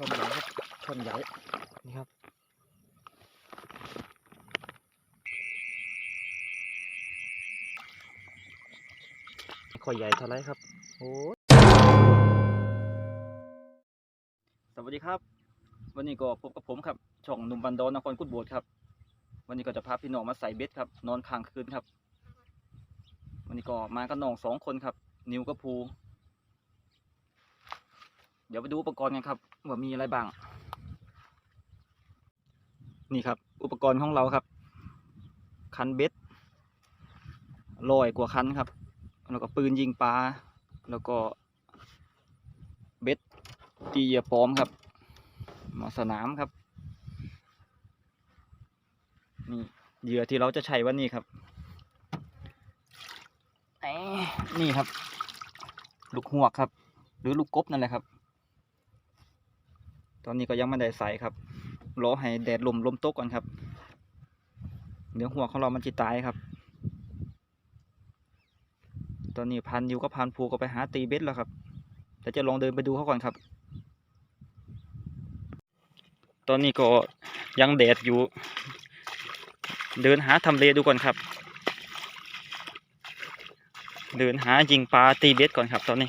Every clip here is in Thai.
ช่อนใหญ่ครับช่อนใหญ่นี่ครับไม่ค่อยใหญ่เท่าไรครับโอ้ยสวัสดีครับ วันนี้ก็พบกับผมครับช่องหนุ่มบันดอนนครกุดโบดครับ วันนี้ก็จะพาพี่น้องมาใส่เบ็ดครับ นอนค้างคืนครับ วันนี้ก็มากับน้องสองคนครับ นิวกับภูเดี๋ยวไปดูอุปกรณ์กันครับ ว่ามีอะไรบ้าง นี่ครับ อุปกรณ์ของเราครับ คันเบ็ดลอยกว่าคันครับ แล้วก็ปืนยิงปลา แล้วก็เบ็ดตีเหยื่อปลอมครับ หมอสนามครับ นี่เหยื่อที่เราจะใช้วันนี้ครับนี่ครับ ลูกหวกครับ หรือลูกกบนั่นแหละครับ ตอนนี้ก็ยังไม่ได้ใส่ครับรอให้แดดลมลมตกก่อนครับเนื้อหัวของเรามันจะตายครับ ตอนนี้พันอยู่ก็พันภูก็ไปหาตีเบ็ดแล้วครับแต่จะลองเดินไปดูเขาก่อนครับ ตอนนี้ก็ยังแดดอยู่ เดินหาทำเลดูก่อนครับ เดินหายิงปลาตีเบ็ดก่อนครับตอนนี้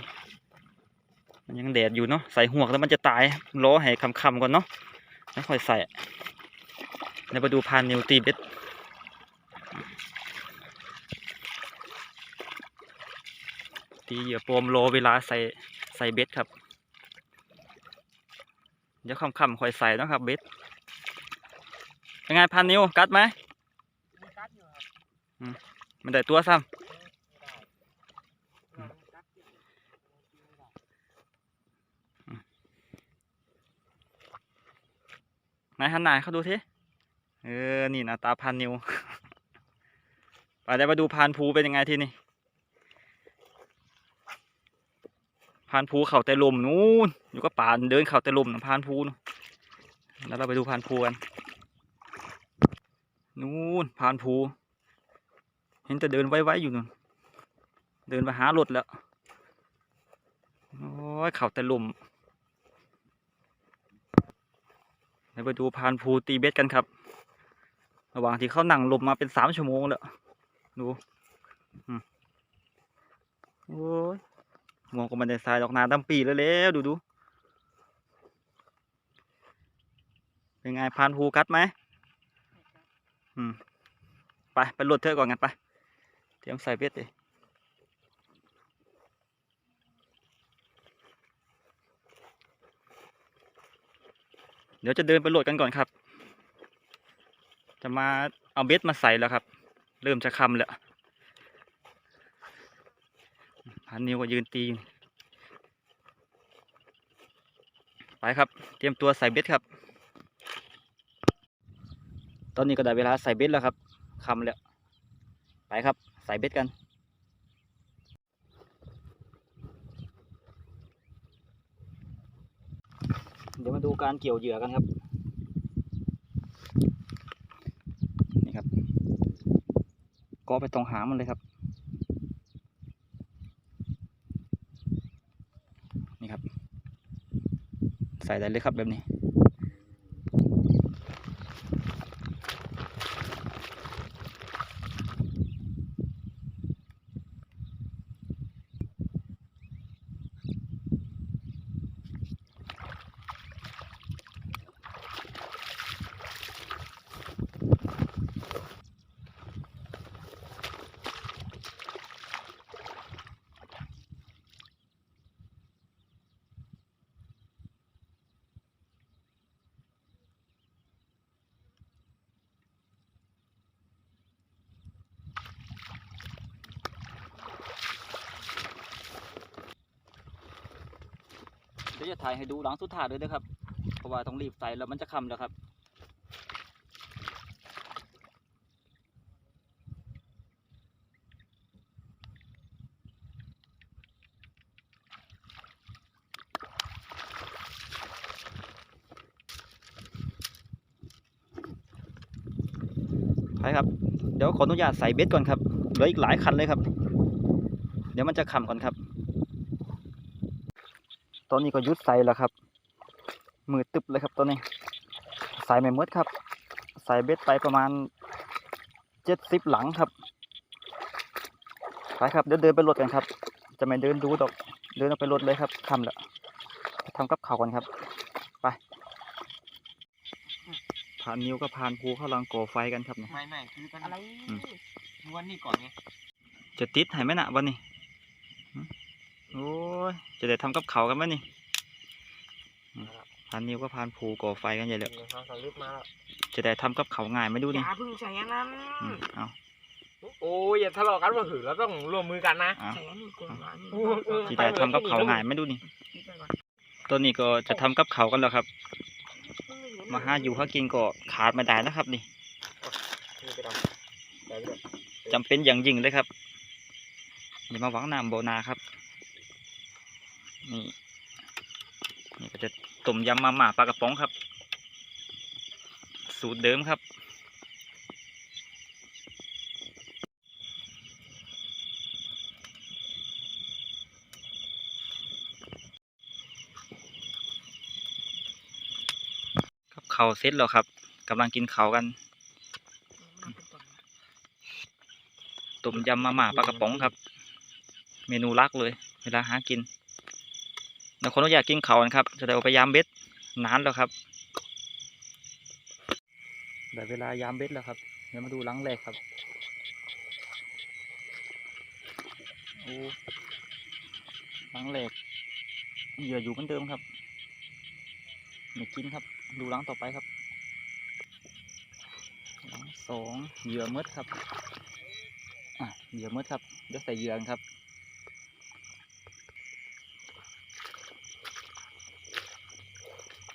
มันยังแดดอยู่เนาะใส่ห่วงแล้วมันจะตายรอให้คำๆก่อนเนาะแล้วค่อยใส่เดี๋ยวไปดูพานนิวตีเบ็ดตีเหยื่อโปมโลเวลาใส่ใส่เบ็ดครับ เดี๋ยวคำๆค่อยใส่เนาะครับเบ็ดเป็นไงพันนิวกัดไหมอืมมันได้ตัวซ้ำ ไหนหันหน้าเขาดูทีเออ นี่นะตาพันนิวไปเดี๋ยวมาดูพานภูเป็นยังไงทีนี่พานภูเขาแต่ลมนู้นอยู่ก็ป่านเดินเขาแต่ลมนะพานภูแล้วเราไปดูพานภูกันนู้นพานภู เห็นแต่เดินไว้ๆอยู่นู่นเดินไปหารถแล้วโอ้ยเขาแต่ลม เดี๋ยว ไปดูพานภูตีเบ็ดกันครับ ระหว่างที่เขานั่งลมมาเป็นสามชั่วโมงแล้ว ดูโอ้ยมองก็มันได้ทรายดอกนาตั้งปีแล้วแล้วดูดูเป็นไงพานภูกัดไหมอืม ไป ไปลดเธอะก่อนกันไป เตรียมใส่เบ็ดเลย เดี๋ยวจะเดินไปโหลดกันก่อนครับ จะมาเอาเบ็ดมาใส่แล้วครับ เริ่มจะคำแล้วพันนิวก็ยืนตี ไปครับ เตรียมตัวใส่เบ็ดครับ ตอนนี้ก็ได้เวลาใส่เบ็ดแล้วครับคำแล้ว ไปครับ ใส่เบ็ดกัน เดี๋ยวมาดูการเกี่ยวเหยื่อกันครับ นี่ครับ ก็ไปตรงหางมันเลยครับ นี่ครับ ใส่ได้เลยครับแบบนี้ ดี๋ยวจะถ่ายให้ดูหลังสุดท้ายเลยนะครับ เพราะว่าต้องรีบใส่แล้วมันจะคำแล้วครับไปครับ เดี๋ยวขออนุญาตใส่เบ็ดก่อนครับ เหลืออีกหลายคันเลยครับ เดี๋ยวมันจะคำก่อนครับ ตอนนี้ก็ยุดใส่แล้วครับ มือตึบเลยครับตัวนี้ ใส่ไม่หมดครับ ใส่เบ็ดไปประมาณเจ็ดสิบหลังครับ ไปครับเดินเดินไปรถกันครับ จะไม่เดินดูดอก เดินออกไปรถเลยครับทำแล้วทำกับเขาวกันครับ ไปผ่านนิ้วก็ผ่านภูเขาลังก่อไฟกันครับเนี่ยไม่ไม่คือกันอะไรอืมดูวันนี้ก่อนไงจะติดให้ไหมนะวันนี้หึ โอ้ยจะได้ทำกับเขาวกันไหมนี่อืมผ่านนิ้วก็ผ่านภูก่อไฟกันใหญ่เลยมีความสำลึกมาแล้วจะได้ทำกับเขาวง่ายไหม่ดูอนี่ย่าเพึ่งใส่อันนั้นอืมเอาโอ้ยอย่าทะเลาะกันว่าหือเราต้องร่วมมือกันนะเอาใส่อันนี้ก่อนวะนี่โอ้เออจะได้ทำกับเขาวง่ายไหม่ดูนี่คิดไปก่อนตัวนี้ก็จะทำกับเขาวกันแล้วครับ มาหาอยู่หากินก็ขาดไม่ได้นะครับนี่นี่ไปดำไปด้วยจำเป็นอย่างยิ่งเลยครับอย่ามาหวังน้ำโบนาครับ นี่นี่ก็จะ ต้มยำมาม่าปลากระป๋องครับ สูตรเดิมครับ ครับเขาเสร็จแล้วครับกำลังกินเขากันต้มยำมาม่าปลากระป๋องครับ เมนูลักเลย เวลาหากิน แล้วคนก็อยากกินเขากันครับจะได้เอายามเบ็ดนานแล้วครับได้เวลายามเบ็ดแล้วครับเดี๋ยวมาดูลังแรกครับโอ้ลังแรกเหยื่ออยู่เหมือนเดิมครับไม่กินครับ ดูลังต่อไปครับลังสองเหยื่อมืดครับอะเหยื่อมืดครับเดี๋ยวใส่เหยื่อครับ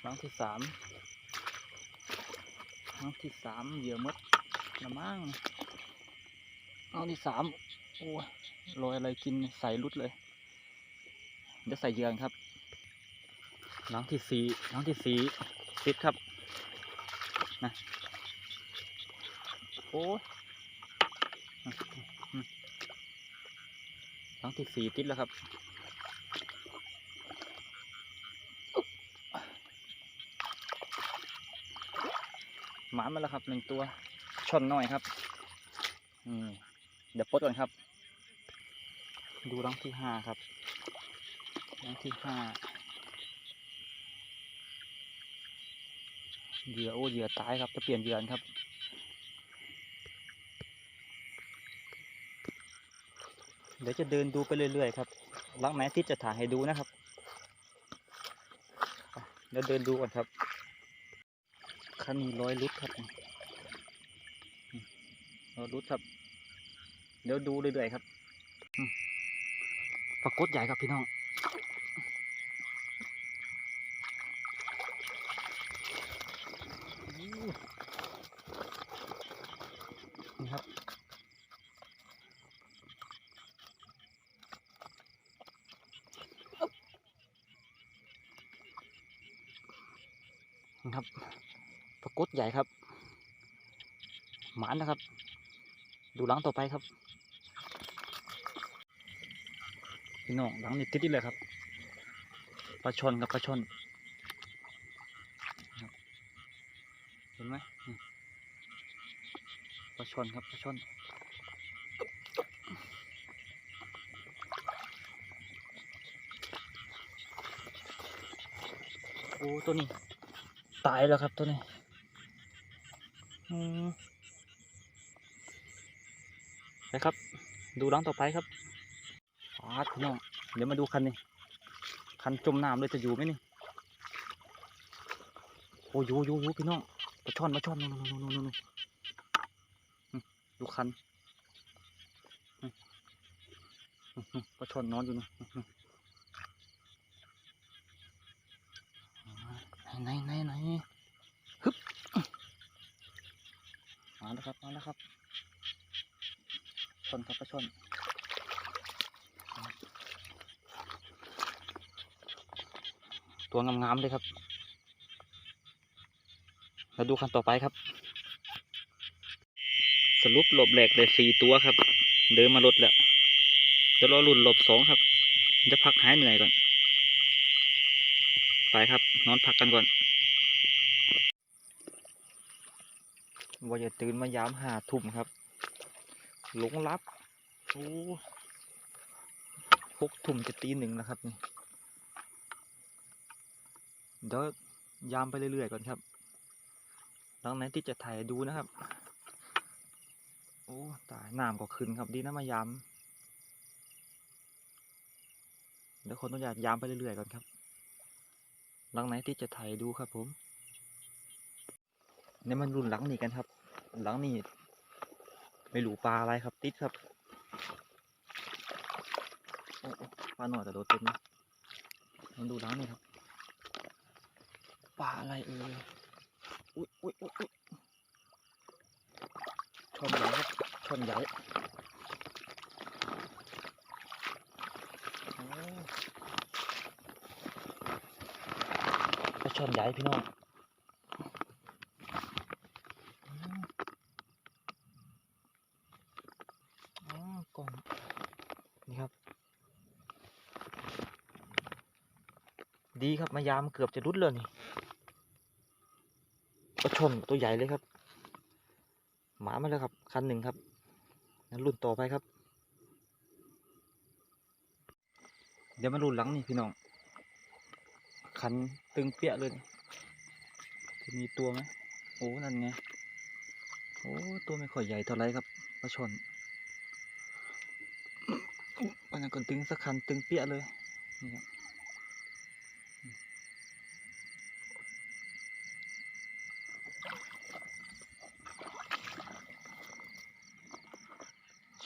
รั้งที่สามครั้งที่สามเหยื่อมดละมั่งครั้งที่สามโอ้ยโรยอะไรกินใส่รุดเลยเดี๋ยวใส่เหยื่อนครับครั้งที่สี่ครั้งที่สี่ติดครับนะโอ้ยครั้งที่สี่ติดแล้วครับ หมามาแล้วครับหนึ่งตัวช่อนน้อยครับอืมเดี๋ยวปดก่อนครับ ดูรังที่ห้าครับรังที่ห้าเหยื่อโอ้เหยื่อตายครับจะเปลี่ยนเหยื่อครับเดี๋ยวจะเดินดูไปเรื่อยๆครับหลังไหนที่จะถ่ายให้ดูนะครับ เดี๋ยวเดินดูก่อนครับ คันนี้ร้อยลุดครับร้อยลุดครับ เดี๋ยวดูเรื่อยๆครับปรากฏใหญ่ครับพี่น้องนี่ครับครับ ปรากฏใหญ่ครับ หมานนะครับ ดูหลังต่อไปครับพี่น้องหลังนี้ติดเลยครับปลาชนกับปลาชนเห็นไหมปลาชนครับปลาชนโอ้ตัวนี้ ตายแล้วครับตัวนี้ อืมไปครับ ดูหลังต่อไปครับปาดพี่น้อง เดี๋ยวมาดูคันนี้ คันจมน้ำเลยจะอยู่ไหมนี่โอ้ยอยู่อยู่พี่น้องปลาช่อนปลาช่อนนู่นนู่นนู่นนู่นนู่นอืมดูคันมอืมอืมปลาช่อนนอนอยู่นู่นไหนไหนไหนไหนฮึบมาแล้ว ครับชนครับปลาชนตัวงามๆเลยครับ แล้วดูคันต่อไปครับ สรุปหลบแหลกเลยสี่ตัวครับ เดินมาลดแล้วเดี๋ยวรอรุ่นหลบสองครับ จะพักหายเหนื่อยก่อน ไปครับ นอนพักกันก่อน ว่าจะตื่นมายามหาทุ่มครับ หลงรับโอ้หกทุ่มจะตีหนึ่งแล้วครับนี่เดี๋ยวยามไปเรื่อยๆก่อนครับหลังไหนที่จะถ่ายดูนะครับ โอ้ตายน้ำก็ขึ้นครับดีนะมายามเดี๋ยวคนต้องอยากยามไปเรื่อยๆก่อนครับหลังไหนที่จะถ่ายดูครับผม นี่มันรุ่นหลังนี่กันครับ หลังนี่ไม่รู้ปลาอะไรครับ ติดครับปลาหน่อยแต่โดดเต็มนะมันดูหลังนี่ครับปลาอะไรเอ่ยอุ้ยอุ้ยอุ้ยอุ้ยช่อนใหญ่ครับช่อนใหญ่ช่อนใหญ่พี่น้องอืมอ๋อกล่องนี่ครับ ดีครับมายามเกือบจะรุดเลยนี่ปลาชนตัวใหญ่เลยครับ หมามาแล้วครับ คันหนึ่งครับงั้นรุ่นต่อไปครับ เดี๋ยวมารุ่นหลังนี่พี่น้อง คันตึงเปี้ยเลยจะมีตัวไหมโอ้นั่นไงโอ้ตัวไม่ค่อยใหญ่เท่าไรครับปลาชนอันนั้นก็ตึงสักคันตึงเปี้ยเลยนี่ครับ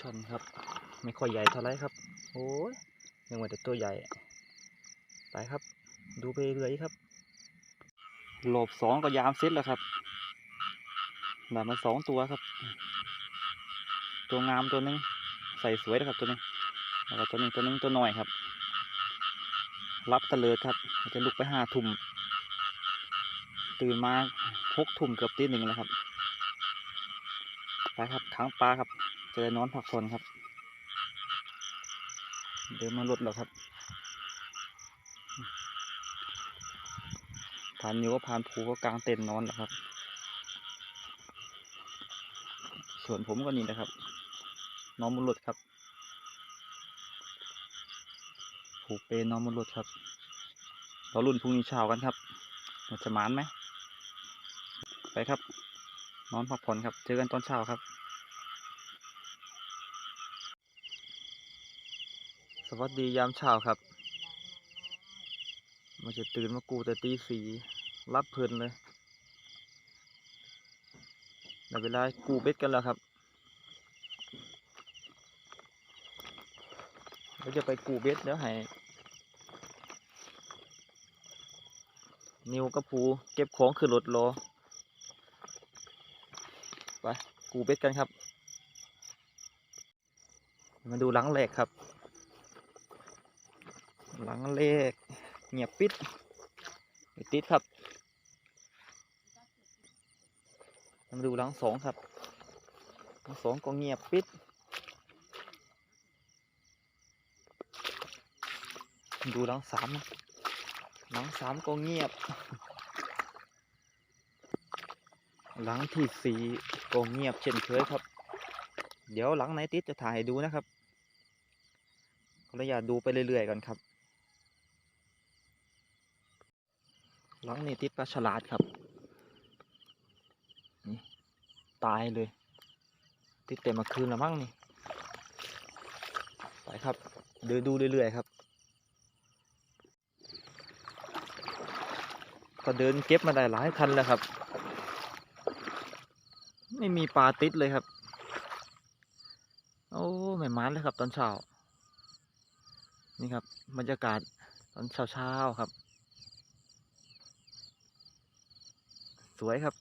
ช่อนครับ ไม่ค่อยใหญ่เท่าไรครับ โอ้ยยังว่าแต่ตัวใหญ่ ไปครับ ดูไปเรื่อยครับโหลบสองก็ยามเสร็จแล้วครับได้มาสองตัวครับ ตัวงามตัวหนึงใส่สวยนะครับตัวนี้แล้วก็ตัวนี้ตัวหนึงตัวหน้อยครับ รับตะเลิดครับจะลุกไปห้าทุ่มตื่นมาหกทุ่มเกือบตีหนึ่งแล้วครับ ไปครับขังปลาครับ จะนอนพักผ่อนครับ เดินมาลดแล้วครับ ผ่านนิวก็ผ่านภูก็กลางเต็นท์นอนแล้วครับ ส่วนผมก็นี่นะครับ นอนบนรถครับ ผูกเปนอนบนรถครับเรารุ่นพรุ่งนี้เช้ากันครับมันจะมานไหมไปครับ นอนพักผ่อนครับ เจอกันตอนเช้าครับ สวัสดียามเช้าครับ มันจะตื่นมากูแต่ตีสีรับเพลินเลยในเวลากูเบ็ดกันแล้วครับเราจะไปกูเบ็ดเดี๋ยวให้นิวกับภูเก็บของขึ้นรถรอไปกูเบ็ดกันครับ มาดูหลังแหลกครับ ลังเลขเงียบปิดติดครับมาดูหลังสองครับหลังสองก็เงียบปิดดูหลังสามหลังสามก็เงียบ หลังที่สี่ก็เงียบเช่นเคยครับ เดี๋ยวหลังไหนติดจะถ่ายดูนะครับขออนุญาตดูไปเรื่อยๆก่อนครับ ลังนี่ติดปลาฉลาดครับนี่ตายเลย ติดเต็มมาคืนแล้วมั้งนี่ไปครับ เดินดูเรื่อยๆครับ ก็เดินเก็บมาได้หลายคันแล้วครับ ไม่มีปลาติดเลยครับ โอ้ไม่มันเลยครับตอนเช้า นี่ครับบรรยากาศตอนเช้าๆครับ สวยครับ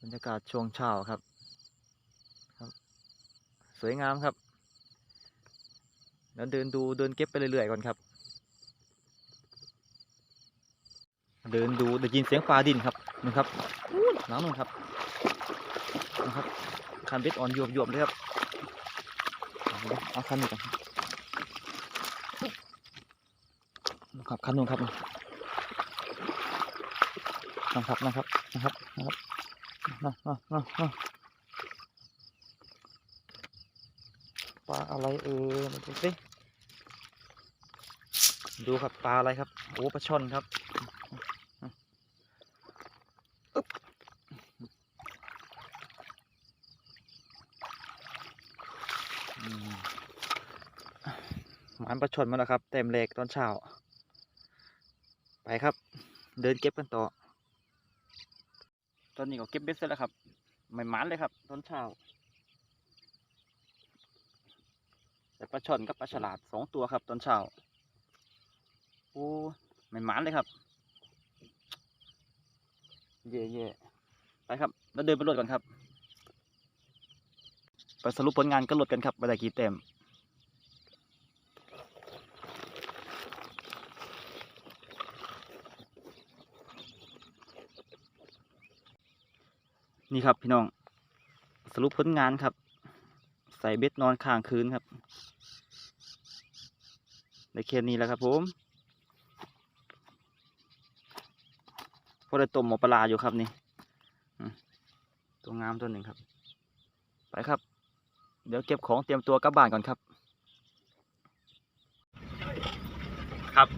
บรรยากาศช่วงเช้าครับครับ สวยงามครับแล้วเดินดูเดินเก็บไปเรื่อยๆก่อนครับ เดินดูได้ยินเสียงปลาดินครับนะครับอู้หลังนู่นครับนะครับคันเบ็ดอ่อนยวบๆเลยครับเอาคันนี้ก่อนครับนู่นครับคันนู้นครับ นะครับนะครับนะครับนะครับนะนะปลาอะไรเอ่ยมาดูสิดูครับปลาอะไรครับโอ้ปลาช่อนครับอึ๊บมหมานปลาช่อนมาแล้วครับ เต็มเลกตอนเช้า ไปครับ เดินเก็บกันต่อ ตอนนี้ก็เก็บเบ็ดเสร็จแล้วครับไม่หมันเลยครับ ตอนเช้าแต่ปลาช่อนกับปลาฉลาดสองตัวครับ ตอนเช้าโอ้ไม่หมันเลยครับ เย่เย่ไปครับ แล้วเดินไปรถก่อนครับ ไปสรุปผลงานกันรถกันครับว่าได้กี่เต็ม นี่ครับพี่น้อง สรุปผลงานครับ ใส่เบ็ดนอนค้างคืนครับได้แค่นี้แล้วครับผมพอได้ต้มหมอปลาอยู่ครับนี่ตัวงามตัวหนึ่งครับ ไปครับ เดี๋ยวเก็บของเตรียมตัวกลับบ้านก่อนครับ ครับ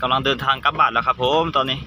กำลังเดินทางกลับบ้านแล้วครับผมตอนนี้